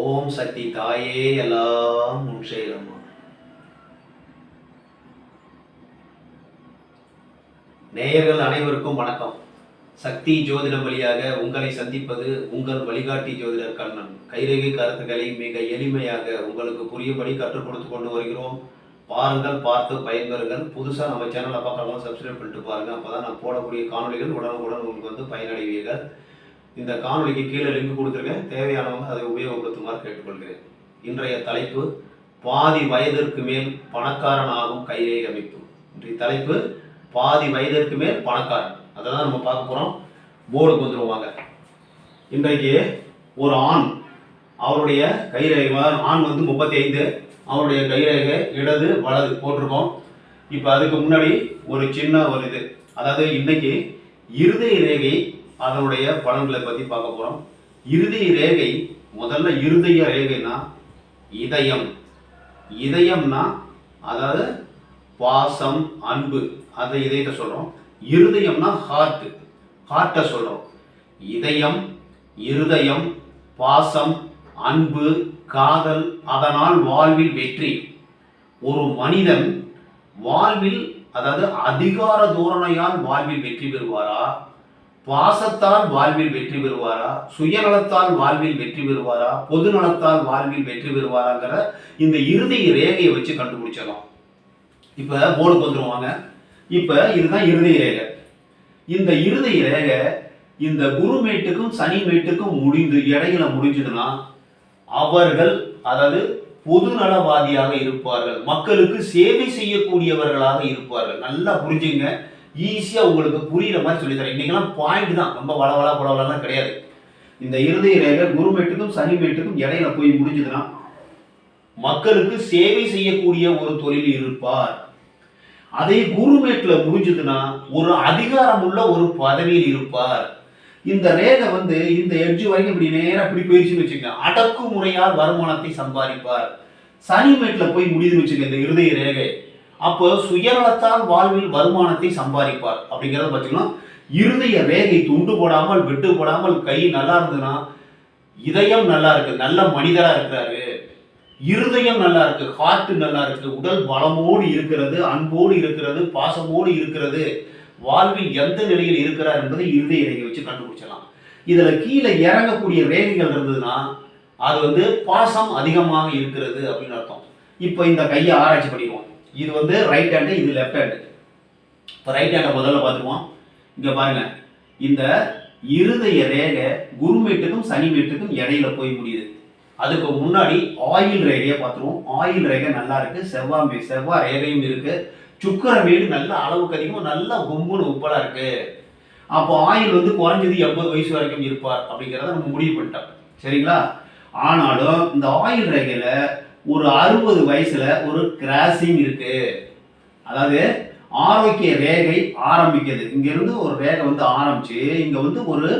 ஓம் சக்தி தாயே எல்லாம் உன் செயலம்மா நேயர்கள் அனைவருக்கும் வணக்கம். சக்தி ஜோதிடம் வழியாக உங்களை சந்திப்பது உங்கள் வழிகாட்டி ஜோதிடர் கண்ணன். கைரேகை கருத்துக்களை மிக எளிமையாக உங்களுக்கு புரியும்படி கற்றுக் கொடுத்து கொண்டு வருகிறோம். பாருங்கள் பார்த்து பயன்பெறுங்கள். புதுசாக நம்ம சேனலை பார்க்கலாம் சப்ஸ்கிரைப் பண்ணிட்டு பாருங்க. அப்பதான் நான் போடக்கூடிய காணொளிகள் உடனுக்குடன் உங்களுக்கு வந்து பயனடைவீர்கள். இந்த காணொலிக்கு கீழே லிங்க் கொடுத்துருக்கேன் தேவையானவங்க அதை உபயோகப்படுத்துமாறு கேட்டுக்கொள்கிறேன். இன்றைய தலைப்பு பாதி வயதிற்கு மேல் பணக்காரன் ஆகும் அமைப்பு. இன்றைய தலைப்பு பாதி வயதிற்கு மேல் பணக்காரன். அதை தான் நம்ம பார்க்க போகிறோம் போர்டுக்கு வந்துடுவாங்க இன்றைக்கு ஒரு ஆண் அவருடைய கைரேகை ஆண் வந்து முப்பத்தி ஐந்து அவருடைய கைரேகை இடது வலது போட்டிருக்கோம். இப்போ அதுக்கு முன்னாடி ஒரு சின்ன ஒரு இது. அதாவது இன்னைக்கு இருதய ரேகை அதனுடைய பலன்களை பற்றி பார்க்க போகிறோம் இருதய ரேகை முதல்ல இருதய ரேகைனா இதயம். இதயம்னா அதாவது பாசம் அன்பு அதை இதயத்தை சொல்கிறோம் இருதயம்னா ஹார்ட் ஹார்ட்டை சொல்கிறோம் இதயம் இருதயம் பாசம் அன்பு காதல் அதனால் வாழ்வில் வெற்றி. ஒரு மனிதன் வாழ்வில் அதாவது அதிகார தோரணையால் வாழ்வில் வெற்றி பெறுவாரா? பாசத்தால் வாழ்வில் வெற்றி பெறுவாரா? சுயநலத்தால் வாழ்வில் வெற்றி பெறுவாரா? பொது நலத்தால் வாழ்வில் வெற்றி பெறுவாராங்கிற இந்த இருதய ரேகையை வச்சு கண்டுபிடிச்சிடலாம். இப்போ போர்டுக்கு வந்துருவாங்க இப்போ இதுதான் இருதய ரேகை. இந்த இறுதி ரேகை இந்த குருமேட்டுக்கும் சனி மேட்டுக்கும் முடிந்து இடையில முடிஞ்சதுன்னா அவர்கள் அதாவது பொதுநலவாதியாக இருப்பார்கள். மக்களுக்கு சேவை செய்யக்கூடியவர்களாக இருப்பார்கள். நல்லா புரிஞ்சுங்க. ஈஸியாக உங்களுக்கு புரியிற மாதிரி சொல்லித்தரேன். இன்றைக்கெல்லாம் பாயிண்ட் தான். ரொம்ப வளவலா புலவலாம் கிடையாது. இந்த இருதய ரேகை குருமேட்டுக்கும் சனிமேட்டுக்கும் இடையில போய் முடிஞ்சதுன்னா மக்களுக்கு சேவை செய்யக்கூடிய ஒரு தொழில் இருப்பார். அதே குருமேட்டில் முடிஞ்சதுன்னா ஒரு அதிகாரம் உள்ள ஒரு பதவியில் இருப்பார். இந்த ரேகை வந்து இந்த எட்ஜு வரைக்கும் இப்படி நேரம் இப்படி போயிடுச்சுன்னு வச்சுக்கோங்க அடக்குமுறையால் வருமானத்தை சம்பாதிப்பார். சனிமேட்டில் போய் முடியுதுன்னு வச்சுக்கோங்க இந்த இருதய ரேகை. அப்போ சுயநலத்தால் வாழ்வில் வருமானத்தை சம்பாதிப்பார். அப்படிங்கிறத பார்த்தீங்கன்னா இருதய வேகை துண்டு போடாமல் விட்டு போடாமல் கை நல்லா இருந்ததுன்னா இதயம் நல்லா இருக்கு நல்ல மனிதராக இருக்கிறாரு. இருதயம் நல்லா இருக்கு ஹார்ட் நல்லா இருக்கு உடல் பலமோடு இருக்கிறது அன்போடு இருக்கிறது பாசமோடு இருக்கிறது. வாழ்வில் எந்த நிலையில் இருக்கிறார் என்பதை இருதய ரேகை வச்சு கண்டுபிடிச்சலாம் இதில் கீழே இறங்கக்கூடிய வேகைகள் இருந்ததுன்னா அது வந்து பாசம் அதிகமாக இருக்கிறது அப்படின்னு அர்த்தம். இப்போ இந்த கையை ஆராய்ச்சி பண்ணிடுவோம். இது வந்து ரைட் ஹேண்டு இது லெஃப்ட் ஹேண்டு இப்போ ரைட் ஹேண்டை முதல்ல பார்த்துக்குவோம். இங்கே பாருங்கள் இந்த இருதய ரேகை குருமேட்டுக்கும் சனிமேட்டுக்கும் இடையில போய் முடியுது. அதுக்கு முன்னாடி ஆயில் ரேகையை பார்த்துருவோம். ஆயில் ரேகை நல்லா இருக்கு. செவ்வாய் மீன் செவ்வாய் ரேகையும் இருக்கு. சுக்கர வீடு நல்ல அளவுக்கு அதிகமாக நல்லா கும்புன்னு உப்பலாக இருக்கு. அப்போ ஆயில் வந்து குறைஞ்சது எண்பது வயசு வரைக்கும் இருப்பார் அப்படிங்கிறத நம்ம முடிவு பண்ணிட்டோம். சரிங்களா? ஆனாலும் இந்த ஆயில் ரேகையில் ஒரு அறுபது வயசுல ஒரு கிராசிங் இருக்கு. அதாவது ஆரோக்கிய ரேகை ஆரம்பிக்கிறது இங்கிருந்து ஒரு ரேகை வந்து ஆரம்பிச்சு இங்க வந்து ஒரு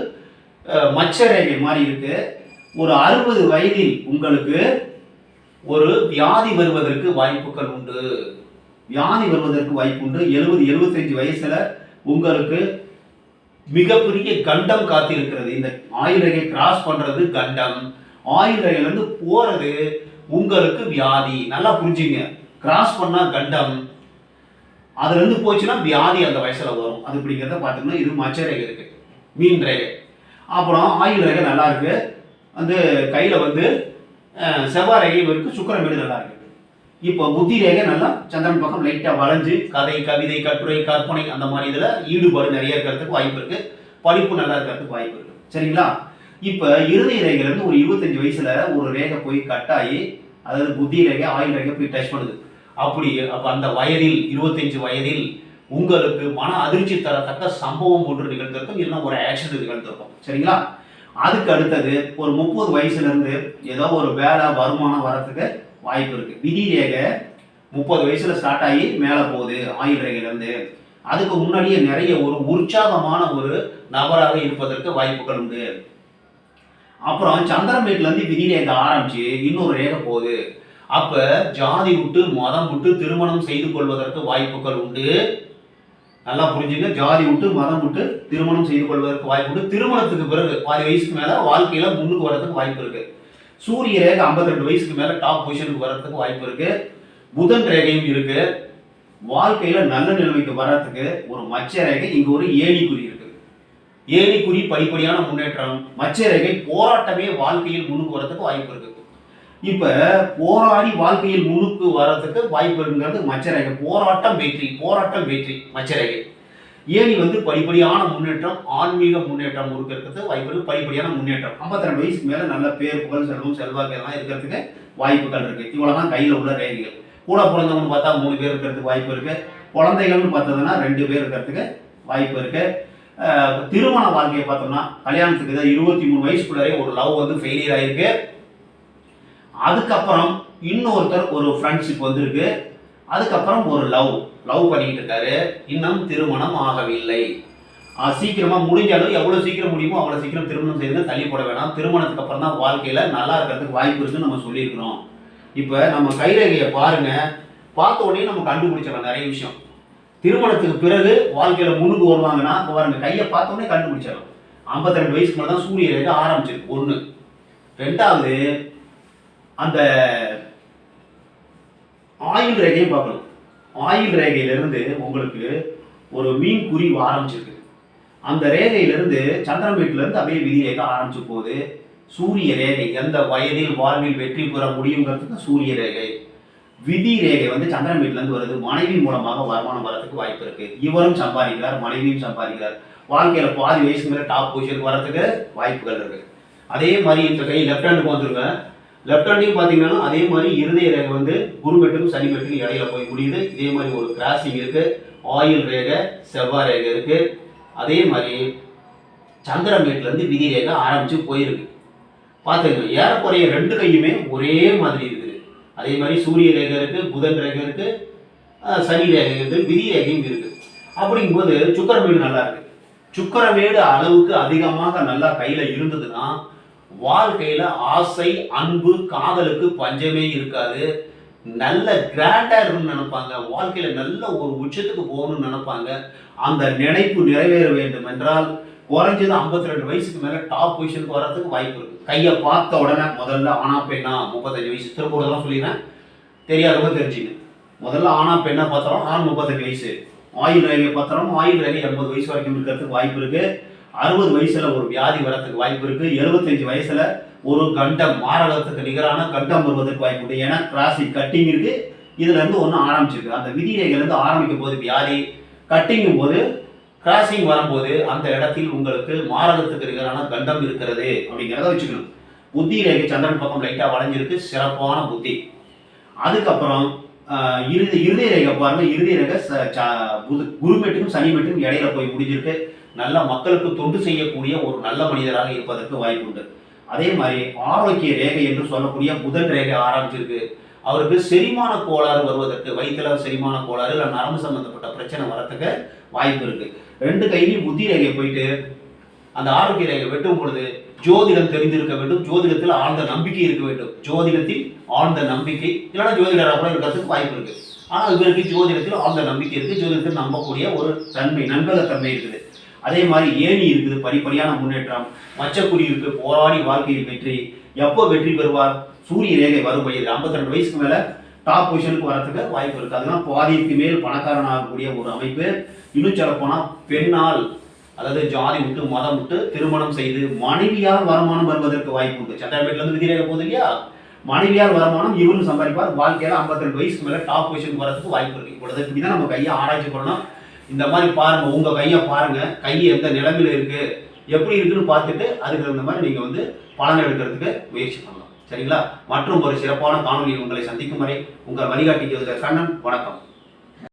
மச்ச ரேகை மாதிரி இருக்கு. ஒரு அறுபது வயதில் உங்களுக்கு ஒரு வியாதி வருவதற்கு வாய்ப்புகள் உண்டு. வியாதி வருவதற்கு வாய்ப்பு உண்டு. எழுபது எழுபத்தஞ்சு வயசுல உங்களுக்கு மிகப்பெரிய கண்டம் காத்திருக்கிறது. இந்த ஆயுள் ரேகை கிராஸ் பண்றது கண்டம். ஆயுள் ரேகையிலிருந்து போறது உங்களுக்கு வியாதி. நல்லா புரிஞ்சுங்க. கிராஸ் பண்ணால் கண்டம். அதுலேருந்து போச்சுன்னா வியாதி அந்த வயசில் வரும். அது இப்படிங்கிறத பார்த்தோம்னா இது மச்ச ரேகை இருக்குது மீன் ரேகை. அப்புறம் ஆயுள் ரேகை நல்லா இருக்கு. வந்து கையில் வந்து செவ்வாய் ரேகை இருக்குது சுக்கர வீடு நல்லா இருக்கு. இப்போ புத்தி ரேகை நல்லா சந்திரன் பக்கம் லைட்டாக வளைஞ்சு கதை கவிதை கட்டுரை கற்பனை அந்த மாதிரி இதில் ஈடுபாடு நிறைய இருக்கிறதுக்கு வாய்ப்பு இருக்குது படிப்பு நல்லா இருக்கிறதுக்கு வாய்ப்பு இருக்குது சரிங்களா? இப்போ இருதய ரேகையிலேருந்து ஒரு இருபத்தஞ்சு வயசில் ஒரு ரேகை போய் கட்டாகி அதாவது புத்தி ரேகை ஆயுள் ரேகை போய் டச் பண்ணுது. அப்படி அப்போ அந்த வயதில் இருபத்தஞ்சு வயதில் உங்களுக்கு மன அதிர்ச்சி தரத்தக்க சம்பவம் ஒன்று நிகழ்ந்திருக்கும் இல்லைன்னா ஒரு ஆக்சிடென்ட் நிகழ்ந்திருக்கும். சரிங்களா? அதுக்கு அடுத்தது ஒரு முப்பது வயசுலேருந்து ஏதோ ஒரு வேலை வருமானம் வரத்துக்கு வாய்ப்பு இருக்குது விதி ரேகை முப்பது வயசில் ஸ்டார்ட் ஆகி மேலே போகுது ஆயுள் ரேகையிலேருந்து. அதுக்கு முன்னாடியே நிறைய ஒரு உற்சாகமான ஒரு நபராக இருப்பதற்கு வாய்ப்புகள் உண்டு. அப்புறம் சந்திரமேட்ல இருந்து விதி ஆரம்பிச்சு இன்னொரு ரேகை போகுது. அப்போ ஜாதி விட்டு மதம் விட்டு திருமணம் செய்து கொள்வதற்கு வாய்ப்புகள் உண்டு. நல்லா புரிஞ்சுங்க. ஜாதி விட்டு மதம் விட்டு திருமணம் செய்து கொள்வதற்கு வாய்ப்பு உண்டு. திருமணத்துக்கு பிறகு பாதி வயசுக்கு மேலே வாழ்க்கையில் முன்னுக்கு வரதுக்கு வாய்ப்பு இருக்குது சூரிய ரேகை 52 வயசுக்கு மேலே டாப் பொசிஷனுக்கு வரதுக்கு வாய்ப்பு இருக்குது புதன் ரேகையும் இருக்குது வாழ்க்கையில் நல்ல நிலைமைக்கு வர்றதுக்கு ஒரு மச்ச ரேகை இங்கே ஒரு ஏணிக்குறி இருக்குது ஏணிக்குறி படிப்படியான முன்னேற்றம் மச்ச போராட்டமே வாழ்க்கையில் முன்னுக்கு வரதுக்கு வாய்ப்பு இருக்கு. இப்போ போராடி வாழ்க்கையில் முன்னுக்கு வர்றதுக்கு வாய்ப்பு இருக்குங்கிறது மச்சரேகை போராட்டம் வெற்றி போராட்டம் வெற்றி மச்ச ஏணி வந்து படிப்படியான முன்னேற்றம் ஆன்மீக முன்னேற்றம் இருக்கிறதுக்கு வாய்ப்பு இருக்குது படிப்படியான முன்னேற்றம். 52 வயசுக்கு மேலே நல்ல பேர் புகழ் செல்வம் செல்வாக்கு எல்லாம் இருக்கிறதுக்கு வாய்ப்புகள் இருக்குது இவ்வளோ தான் கையில் உள்ள ரேகைகள். கூட பிறந்தவங்கன்னு பார்த்தா மூணு பேர் இருக்கிறதுக்கு வாய்ப்பு இருக்குது குழந்தைகள்னு பார்த்ததுன்னா ரெண்டு பேர் இருக்கிறதுக்கு வாய்ப்பு இருக்குது திருமண வாழ்க்கையை பார்த்தோம்னா கல்யாணத்துக்கு தான் இருபத்தி மூணு வயசுக்குள்ளே ஒரு லவ் வந்து ஃபெயிலியர் ஆகிருக்கு அதுக்கப்புறம் இன்னொருத்தர் ஒரு ஃப்ரெண்ட்ஷிப் வந்திருக்கு. அதுக்கப்புறம் ஒரு லவ் லவ் பண்ணிக்கிட்டு இருக்காரு. இன்னும் திருமணம் ஆகவில்லை. சீக்கிரமாக முடிஞ்ச அளவு எவ்வளோ சீக்கிரம் முடியுமோ அவ்வளோ சீக்கிரம் திருமணம் செய்து தள்ளி போட வேணாம். திருமணத்துக்கு அப்புறம் தான் வாழ்க்கையில் நல்லா இருக்கிறதுக்கு வாய்ப்பு இருக்குன்னு நம்ம சொல்லியிருக்கிறோம். இப்போ நம்ம கைரேகையை பாருங்க. பார்த்த உடனே நம்ம கண்டுபிடிச்சிடலாம் நிறைய விஷயம். திருமணத்துக்கு பிறகு வாழ்க்கையில முன்னுக்கு வருவாங்கன்னா இப்போ பாருங்க கையை பார்த்தோன்னே கண்டுபிடிச்சிடலாம். 52 ரெண்டு வயசுக்கு மேலே தான் சூரிய ரேகை ஆரம்பிச்சிருக்கு. ஒன்று ரெண்டாவது அந்த ஆயுள் ரேகையும் பார்க்கணும். ஆயுள் ரேகையிலிருந்து உங்களுக்கு ஒரு மீன் குறி ஆரம்பிச்சிருக்கு. அந்த ரேகையிலிருந்து சந்திரன் வீட்டிலேருந்து அப்படியே விதி ரேகை ஆரம்பிச்சு போகுது சூரிய ரேகை எந்த வயதில் வாழ்வில் வெற்றி பெற முடியுங்கிறதுக்கு சூரிய ரேகை. விதி ரேகை வந்து சந்திரன் வீட்டிலேருந்து வருது. மனைவி மூலமாக வருமானம் வரதுக்கு வாய்ப்பு இருக்கு. இவரும் சம்பாதிக்கிறார் மனைவியும் சம்பாதிக்கிறார். வாழ்க்கையில பாதி வயசுக்கு மேலே டாப் பொசிஷனுக்கு வரதுக்கு வாய்ப்புகள் இருக்கு. அதே மாதிரி இந்த கை லெஃப்ட் ஹேண்டுக்கு வந்துருக்கேன் லெஃப்ட் ஹேண்டையும் பார்த்தீங்கன்னா அதே மாதிரி இருதய ரேகை வந்து குருமெட்டுக்கும் சனிமெட்டுக்கும் இடையில போய் முடியுது. இதே மாதிரி ஒரு கிராசிங் இருக்கு. ஆயில் ரேகை செவ்வாய் ரேகை இருக்கு. அதே மாதிரி சந்திரன் இருந்து விதி ரேகை ஆரம்பிச்சு போயிருக்கு. பார்த்துங்க ஏறக்குறைய ரெண்டு கையுமே ஒரே மாதிரி இருக்குது அதே மாதிரி சூரிய ரேகை இருக்குது புதன் ரேகை இருக்குது சனி ரேகை இருக்குது விதி ரேகையும் இருக்குது அப்படிங்கும்போது சுக்கரமேடு நல்லா இருக்கு. சுக்கரமேடு அளவுக்கு அதிகமாக நல்லா கையில் இருந்ததுன்னா வாழ்க்கையில் ஆசை அன்பு காதலுக்கு பஞ்சமே இருக்காது. நல்ல கிராண்டாக இருக்கணும்னு நினைப்பாங்க. வாழ்க்கையில் நல்ல ஒரு உச்சத்துக்கு போகணும்னு நினைப்பாங்க. அந்த நினைப்பு நிறைவேற வேண்டும் என்றால் குறைஞ்சது 52 ரெண்டு வயசுக்கு மேலே டாப் பொசிஷனுக்கு வர்றதுக்கு வாய்ப்பு இருக்கு. கையை பார்த்த உடனே முதல்ல ஆனா பெண்ணா முப்பத்தஞ்சு வயசு. திருப்பூர்லாம் சொல்லிடுறேன் தெரியாதவங்க தெரிஞ்சுங்க முதல்ல ஆனா பெண்ணா பார்த்துறோம் ஆண் முப்பத்தஞ்சு வயசு. ஆயுள் ரேகை பார்த்தோம் ஆயுள் ரேகை எண்பது வயசு வரைக்கும் இருக்கிறதுக்கு வாய்ப்பு இருக்கு. அறுபது வயசுல ஒரு வியாதி வரத்துக்கு வாய்ப்பு இருக்கு. எழுபத்தஞ்சு வயசுல ஒரு கண்டம் மாரகத்துக்கு நிகரான கண்டம் வருவதற்கு வாய்ப்பு உண்டு. ஏன்னா கிராசி கட்டிங் இருக்கு. இதுல இருந்து ஒன்று ஆரம்பிச்சிருக்கு. அந்த விதி ரேகையில ஆரம்பிக்கும் போது வியாதி கட்டிங்கும் போது கிராசிங் வரும்போது அந்த இடத்தில் உங்களுக்கு மாரகத்துக்கு நிகரான கண்டம் இருக்கிறது அப்படிங்கிறத வச்சுக்கணும். புத்தி ரேகை சந்திரன் பக்கம் லைட்டா வளைஞ்சிருக்கு சிறப்பான புத்தி. அதுக்கப்புறம் இறுதி இறுதி ரேகை பாருங்க இறுதி ரேகை ச- ச- இடையில போய் முடிஞ்சிருக்கு. நல்ல மக்களுக்கு தொண்டு செய்யக்கூடிய ஒரு நல்ல மனிதராக இருப்பதற்கு வாய்ப்பு உண்டு. அதே மாதிரி ஆரோக்கிய ரேகை என்று சொல்லக்கூடிய புதன் ரேகை ஆரம்பிச்சிருக்கு. அவருக்கு செரிமான கோளாறு வருவதற்கு வயிற்றுல செரிமான கோளாறு இல்லை நரம்பு சம்பந்தப்பட்ட பிரச்சனை வரத்துக்கு வாய்ப்பு இருக்குது ரெண்டு கையிலையும் புத்தி ரேகை போயிட்டு அந்த ஆரோக்கிய ரேகை வெட்டும் பொழுது ஜோதிடம் தெரிந்திருக்க வேண்டும். ஜோதிடத்தில் ஆழ்ந்த நம்பிக்கை இருக்க வேண்டும். ஜோதிடத்தில் ஆழ்ந்த நம்பிக்கை இல்லைன்னா ஜோதிடராக கூட இருக்கிறதுக்கு வாய்ப்பு இருக்கு. ஆனால் இவருக்கு ஜோதிடத்தில் ஆழ்ந்த நம்பிக்கை இருக்கு. ஜோதிடத்தில் நம்பக்கூடிய ஒரு தன்மை நண்பகத்தன்மை இருக்குது. அதே மாதிரி ஏணி இருக்குது படிப்படியான முன்னேற்றம். மச்சக்குடி இருக்கு போராடி வாழ்க்கையில் வெற்றி. எப்போ வெற்றி பெறுவார்? சூரிய ரேகை வரும் வயது 52 ரெண்டு வயசுக்கு மேலே டாப் பொசிஷனுக்கு வரத்துக்கு வாய்ப்பு இருக்குது அதுதான் பாதிக்கு மேல் பணக்காரன் ஆகக்கூடிய ஒரு அமைப்பு. இன்னும் சொல்ல போனா பெண்ணால் அதாவது ஜாதி விட்டு மதம் விட்டு திருமணம் செய்து மனைவியால் வருமானம் வருவதற்கு வாய்ப்பு உண்டு. சந்திரபேட்ல இருந்து விதிரேக போகுது இல்லையா? மனைவியால் வருமானம் இவரும் சம்பாதிப்பார். வாழ்க்கையில 52 ரெண்டு வயசுக்கு மேல டாப் பொசிஷன் வரதுக்கு வாய்ப்பு இருக்கு. இவ்வளவு இப்படிதான் நம்ம கையை ஆராய்ச்சி பண்ணணும். இந்த மாதிரி பாருங்க உங்க கையை பாருங்க. கை எந்த நிலைமையில இருக்கு? எப்படி இருக்குன்னு பார்த்துட்டு அதுக்கு தகுந்த மாதிரி நீங்க வந்து பலன் எடுக்கிறதுக்கு முயற்சி பண்ணலாம். சரிங்களா? மற்றும் ஒரு சிறப்பான காணொலியில் உங்களை சந்திக்கும் வரை உங்கள் வழிகாட்டி கண்ணன் வணக்கம்.